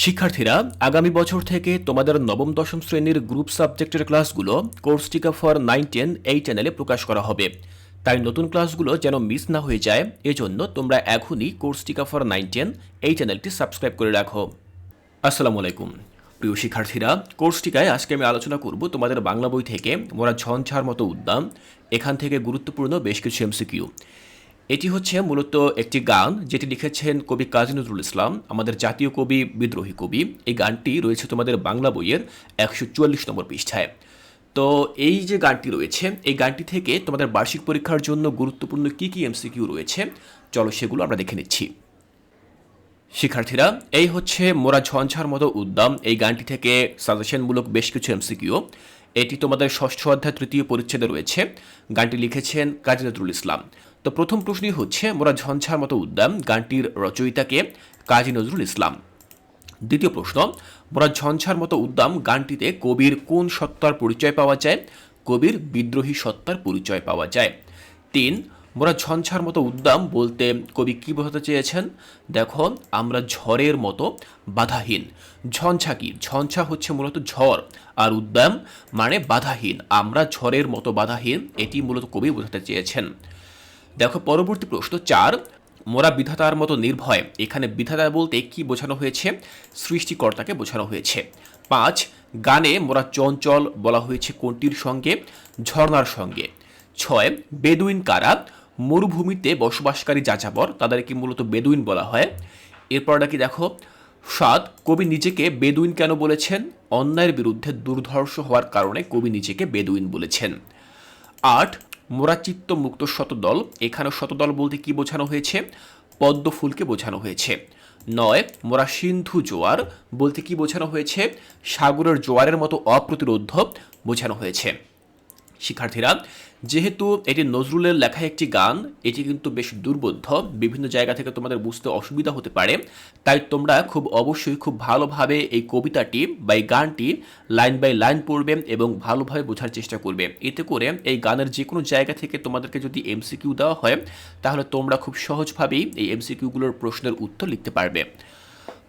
শিক্ষার্থীরা, আগামী বছর থেকে তোমাদের নবম, দশম শ্রেণির গ্রুপ সাবজেক্টের ক্লাসগুলো কোর্স টিকা ফর নাইন, টেন এই চ্যানেলে প্রকাশ করা হবে। তাই নতুন ক্লাসগুলো যেন মিস না হয়ে যায়, এজন্য তোমরা এখনই কোর্স টিকা ফর নাইন, টেন এই চ্যানেলটি সাবস্ক্রাইব করে রাখো। আসসালামু আলাইকুম। প্রিয় শিক্ষার্থীরা, কোর্স টিকায় আজকে আমি আলোচনা করব তোমাদের বাংলা বই থেকে মোরা ঝঞ্ঝার মতো উদ্যাম এখান থেকে গুরুত্বপূর্ণ বেশ কিছু এমসিকিউ এটি হচ্ছে মূলত একটি গান যেটি লিখেছেন কবি কাজী নজরুল ইসলাম, আমাদের জাতীয় কবি, বিদ্রোহী কবি। এই গানটি রয়েছে তোমাদের বাংলা বইয়ের একশো চুয়াল্লিশ নম্বর পৃষ্ঠায়। তো এই যে গানটি রয়েছে, এই গানটি থেকে তোমাদের বার্ষিক পরীক্ষার জন্য গুরুত্বপূর্ণ কী কী এমসিকিউ রয়েছে, চলো সেগুলো আমরা দেখে নিচ্ছি। শিক্ষার্থীরা, এই হচ্ছে মোরা ঝঞ্ঝার মতো উদ্যম। এই গানটি থেকে সাজেশনমূলক বেশ কিছু এমসিকিউ। এটি তোমাদের ষষ্ঠ অধ্যায় তৃতীয় পরিচ্ছেদে রয়েছে। গানটি লিখেছেন কাজী নজরুল ইসলাম। তো প্রথম প্রশ্নই হচ্ছে, মোরা ঝঞ্ঝার মতো উদ্যম গানটির রচয়িতাকে কাজী নজরুল ইসলাম। দ্বিতীয় প্রশ্ন, মোরা ঝঞ্ঝার মতো উদ্যম গানটিতে কবির কোন সত্তার পরিচয় পাওয়া যায়? কবির বিদ্রোহী সত্তার পরিচয় পাওয়া যায়। তিন, মোরা ঝঞ্ঝার মতো উদ্যম বলতে কবি কী বোঝাতে চেয়েছেন? দেখো, আমরা ঝড়ের মতো বাধাহীন। ঝঞ্ঝা কি? ঝঞ্ঝা হচ্ছে মূলত ঝড়, আর উদ্যম মানে বাধাহীন। আমরা ঝড়ের মতো বাধাহীন, এটি মূলত কবি বোঝাতে চেয়েছেন। দেখো, পরবর্তী প্রশ্ন চার। মোরা বিধাতার মতো নির্ভয়, এখানে বিধাতা বলতে কি বোঝানো হয়েছে? সৃষ্টিকর্তাকে বোঝানো হয়েছে। পাঁচ, গানে মোরা চঞ্চল বলা হয়েছে কোনটির সঙ্গে? ঝর্ণার সঙ্গে। ছয়, বেদুইন কারা? মরুভূমিতে বসবাসকারী যাযাবর, তাদেরকে মূলত বেদুইন বলা হয়। এরপর নাকি দেখো, সাত, কবি নিজেকে বেদুইন কেন বলেছেন? অন্যায়ের বিরুদ্ধে দুর্ধর্ষ হওয়ার কারণে কবি নিজেকে বেদুইন বলেছেন। আট মোরাচিত্ত মুক্ত শতদল। এখানে শতদল বলতে কি বোঝানো হয়েছে? পদ্ম ফুলকে বোঝানো হয়েছে। নয় মোরা সিন্ধু জোয়ার বলতে কি বোঝানো হয়েছে? সাগরের জোয়ারের মতো অপ্রতিরোধ বোঝানো হয়েছে। শিক্ষার্থীরা যেহেতু এটি নজরুলের লেখা একটি গান, এটি কিন্তু বেশ দুর্বোধ্য, বিভিন্ন জায়গা থেকে তোমাদের বুঝতে অসুবিধা হতে পারে। তাই তোমরা খুব অবশ্যই খুব ভালোভাবে এই কবিতাটি বা এই গানটি লাইন বাই লাইন পড়বে এবং ভালোভাবে বোঝার চেষ্টা করবে। এতে করে এই গানের যে কোনো জায়গা থেকে তোমাদেরকে যদি এমসিকিউ দেওয়া হয়, তাহলে তোমরা খুব সহজভাবেই এই এমসিকিউগুলোর প্রশ্নের উত্তর লিখতে পারবে।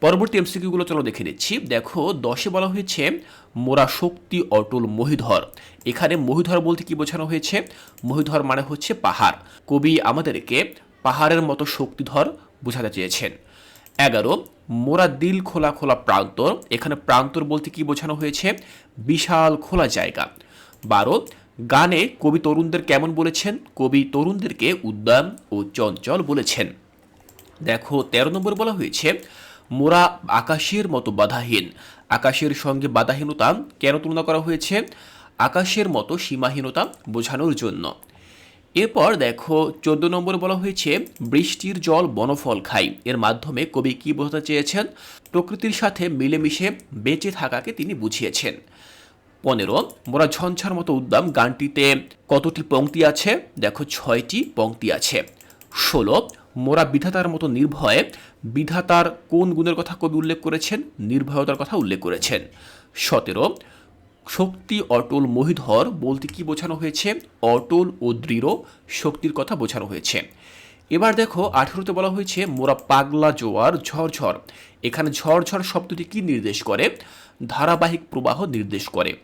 পরবর্তী এমসিকিউগুলো চলো দেখে নিচ্ছি। দেখো, দশে বলা হয়েছে, মোরা শক্তি অটল মহিধর। এখানে মহিধর বলতে কি বোঝানো হয়েছে? মহিধর মানে হচ্ছে পাহাড়। কবি আমাদেরকে পাহাড়ের মতো শক্তিধর বোঝাতে চেয়েছেন। এগারো, মোরা দিল খোলা খোলা প্রান্তর। এখানে প্রান্তর বলতে কি বোঝানো হয়েছে? বিশাল খোলা জায়গা। বারো, গানে কবি তরুণদের কেমন বলেছেন? কবি তরুণদেরকে উদ্যান ও চঞ্চল বলেছেন। দেখো, তেরো নম্বর বলা হয়েছে মোরা আকাশের মতো বাধাহীন। আকাশের সঙ্গে বাধাহীনতা কেন তুলনা করা হয়েছে? আকাশের মতো সীমাহীনতা বোঝানোর জন্য। এরপর দেখো, চোদ্দ নম্বর বলা হয়েছে, বৃষ্টির জল বনফল খাই এর মাধ্যমে কবি কি বোঝাতে চেয়েছেন? প্রকৃতির সাথে মিলেমিশে বেঁচে থাকাকে তিনি বুঝিয়েছেন। পনেরো, মোরা ঝঞ্ঝার মতো উদ্যম গানটিতে কতটি পংক্তি আছে? দেখো, ছয়টি পংক্তি আছে। ষোলো মোরা বিধাতার মতো নির্ভয়ে বিধাতার কোন গুণের কথা কবি উল্লেখ করেছেন? নির্ভয়তার কথা উল্লেখ করেছেন। সতেরো, শক্তি অটল মহিধর বলতে কি বোঝানো হয়েছে? অটল ও দৃঢ় শক্তির কথা বোঝানো হয়েছে। এবার দেখো, আঠেরোতে বলা হয়েছে, মোরা পাগলা জোয়ার ঝড়ঝড় এখানে ঝড়ঝড় শব্দটি কি নির্দেশ করে? ধারাবাহিক প্রবাহ নির্দেশ করে।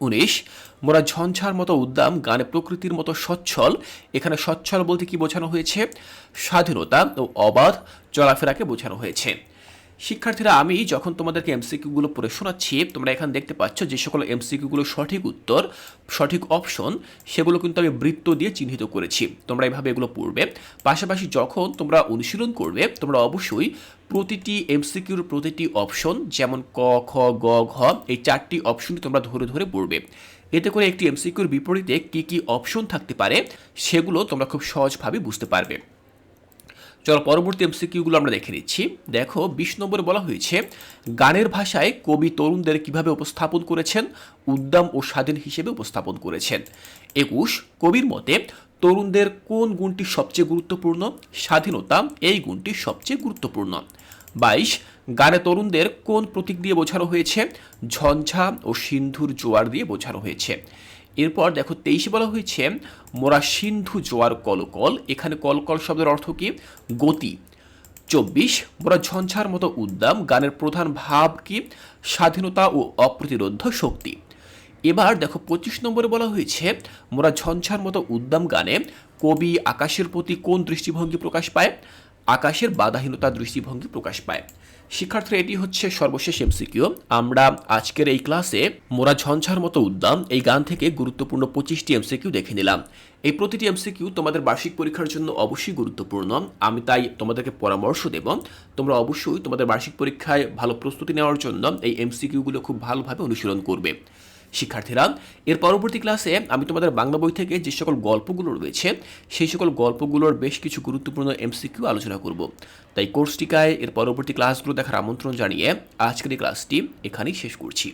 উনিশ। মোরা ঝঞ্ঝার মতো উদ্যাম গানে প্রকৃতির মতো সচ্ছল। এখানে সচ্ছল বলতে কি বোঝানো হয়েছে? স্বাধীনতা ও অবাধ চলাফেরাকে বোঝানো হয়েছে। শিক্ষার্থীরা, আমি যখন তোমাদেরকে এমসিকিউগুলো পড়ে শোনাচ্ছি, তোমরা এখানে দেখতে পাচ্ছ যে সকল এমসিকিউগুলো সঠিক উত্তর, সঠিক অপশন, সেগুলো কিন্তু আমি বৃত্ত দিয়ে চিহ্নিত করেছি। তোমরা এভাবে এগুলো পড়বে। পাশাপাশি যখন তোমরা অনুশীলন করবে, তোমরা অবশ্যই প্রতিটি এমসিকিউর প্রতিটি অপশন, যেমন ক, খ, গ, ঘ, এই চারটি অপশনই তোমরা ধরে ধরে পড়বে। এতে করে একটি এমসিকিউর বিপরীতে কী কী অপশন থাকতে পারে, সেগুলো তোমরা খুব সহজভাবে বুঝতে পারবে। চলো পরবর্তী এমসিকিউগুলো আমরা দেখে নিচ্ছি। দেখো, বিশ নম্বরে বলা হয়েছে, গানের ভাষায় কবি তরুণদের কীভাবে উপস্থাপন করেছেন, উদ্যম ও স্বাধীন হিসেবে উপস্থাপন করেছেন। একুশ, কবির মতে তরুণদের কোন গুণটি সবচেয়ে গুরুত্বপূর্ণ? স্বাধীনতা, এই গুণটি সবচেয়ে গুরুত্বপূর্ণ। বাইশ, গানে তরুণদের কোন প্রতীক দিয়ে বোঝানো হয়েছে? ঝঞ্ঝা ও সিন্ধুর জোয়ার দিয়ে বোঝানো হয়েছে। এরপর দেখো তেইশে বলা হয়েছে, মোরা সিন্ধু জোয়ার কলকল। এখানে কলকল শব্দের অর্থ কি? গতি। চব্বিশ, মোরা ঝঞ্ঝার মতো উদ্দাম। গানের প্রধান ভাব কি? স্বাধীনতা ও অপ্রতিরোধ শক্তি। এবার দেখো পঁচিশ নম্বরে বলা হয়েছে, মোরা ঝঞ্ঝার মতো উদ্দাম গানে কবি আকাশের প্রতি কোন দৃষ্টিভঙ্গি প্রকাশ পায়? আকাশের বাধাহীনতা দৃষ্টিভঙ্গি প্রকাশ পায়। শিক্ষার্থীরা, এটি হচ্ছে সর্বশেষ এমসিকিউ আমরা আজকের এই ক্লাসে মোরা ঝঞ্ঝার মতো উদ্দাম এই গান থেকে গুরুত্বপূর্ণ পঁচিশটি এমসিকিউ দেখে নিলাম। এই প্রতিটি এমসিকিউ তোমাদের বার্ষিক পরীক্ষার জন্য অবশ্যই গুরুত্বপূর্ণ। আমি তাই তোমাদেরকে পরামর্শ দেব। তোমরা অবশ্যই তোমাদের বার্ষিক পরীক্ষায় ভালো প্রস্তুতি নেওয়ার জন্য এই এমসিকিউগুলো খুব ভালোভাবে অনুশীলন করবে। শিক্ষার্থীরা। এর পরবর্তী ক্লাসে আমি তোমাদের বাংলা বই থেকে যে সকল গল্পগুলো রয়েছে, সেই সকল গল্পগুলোর বেশ কিছু গুরুত্বপূর্ণ এমসিকিউ আলোচনা করব। তাই কোর্সটিকায় এর পরবর্তী ক্লাসগুলো দেখার আমন্ত্রণ জানিয়ে আজকের এই ক্লাসটি এখানেই শেষ করছি।